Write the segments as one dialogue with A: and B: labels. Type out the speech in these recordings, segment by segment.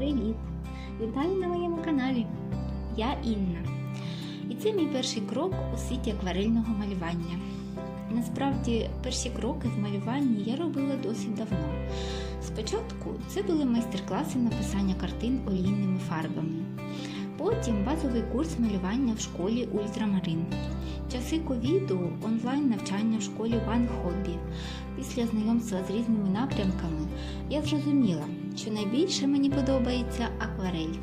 A: Привіт! Вітаю на моєму каналі. Я Інна. І це мій перший крок у світі акварельного малювання. Насправді, перші кроки в малюванні я робила досить давно. Спочатку це були майстер-класи написання картин олійними фарбами. Потім базовий курс малювання в школі Ультрамарин. Часи ковіду, онлайн навчання в школі One Hobby. Після знайомства з різними напрямками я зрозуміла, що найбільше мені подобається акварель.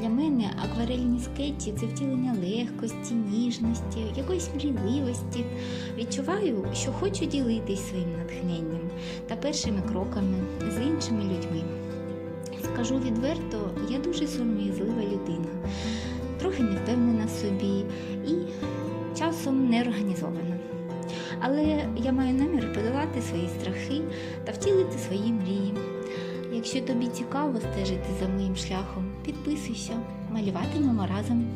A: Для мене акварельні скетчі це втілення легкості, ніжності, якоїсь мрійливості. Відчуваю, що хочу ділитись своїм натхненням та першими кроками з іншими людьми. Скажу відверто, я дуже сором'язлива людина, трохи не впевнена в собі часом неорганізована. Але я маю намір подолати свої страхи та втілити свої мрії. Якщо тобі цікаво стежити за моїм шляхом, підписуйся, малюватимемо разом.